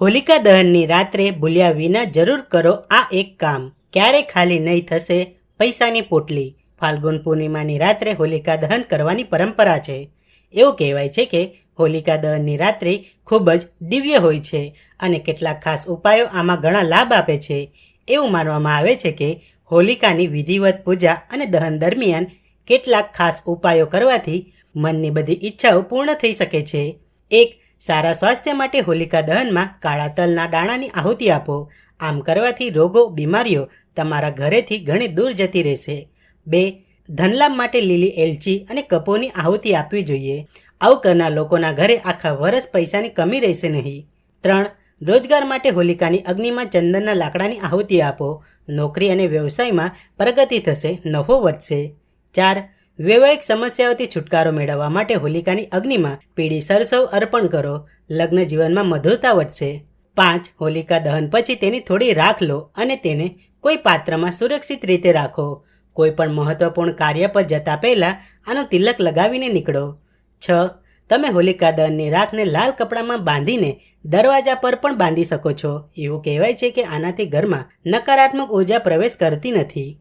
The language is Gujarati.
હોલિકા દહનની રાત્રે ભૂલ્યા વિના જરૂર કરો આ એક કામ. ક્યારે ખાલી નહીં થશે? પૈસાની પોટલી. ફાલ્ગુન પૂર્ણિમાની રાત્રે હોલિકા દહન કરવાની પરંપરા છે. એવું કહેવાય છે કે હોલિકા દહનની રાત્રિ ખૂબ જ દિવ્ય હોય છે અને કેટલાક ખાસ ઉપાયો આમાં ઘણા લાભ આપે છે. એવું માનવામાં આવે છે કે હોલિકાની વિધિવત પૂજા અને દહન દરમિયાન કેટલાક ખાસ ઉપાયો કરવાથી મનની બધી ઈચ્છાઓ પૂર્ણ થઈ શકે છે. એક સારા સ્વાસ્થ્ય માટે હોલિકા દહનમાં કાળા તલના દાણાની આહુતિ આપો. આમ કરવાથી રોગો, બીમારીઓ તમારા ઘરેથી ઘણી દૂર જતી રહેશે. બે, ધનલાભ માટે લીલી એલચી અને કપોની આહુતિ આપવી જોઈએ. આવું કરનાર લોકોના ઘરે આખા વરસ પૈસાની કમી રહેશે નહીં. ત્રણ, રોજગાર માટે હોલિકાની અગ્નિમાં ચંદનના લાકડાની આહુતિ આપો. નોકરી અને વ્યવસાયમાં પ્રગતિ થશે, નફો વધશે. ચાર વૈવાહિક સમસ્યાઓથી છુટકારો મેળવવા માટે હોલિકાની અગ્નિમાં પીળી સરસવ અર્પણ કરો. લગ્ન જીવનમાં મધુરતા વધશે. પાંચ, હોલિકા દહન પછી તેની થોડી રાખ લો અને તેને કોઈ પાત્રમાં સુરક્ષિત રીતે રાખો. કોઈ પણ મહત્વપૂર્ણ કાર્ય પર જતા પહેલાં આનો તિલક લગાવીને નીકળો. છ, તમે હોલિકા દહનની રાખને લાલ કપડામાં બાંધીને દરવાજા પર પણ બાંધી શકો છો. એવું કહેવાય છે કે આનાથી ઘરમાં નકારાત્મક ઊર્જા પ્રવેશ કરતી નથી.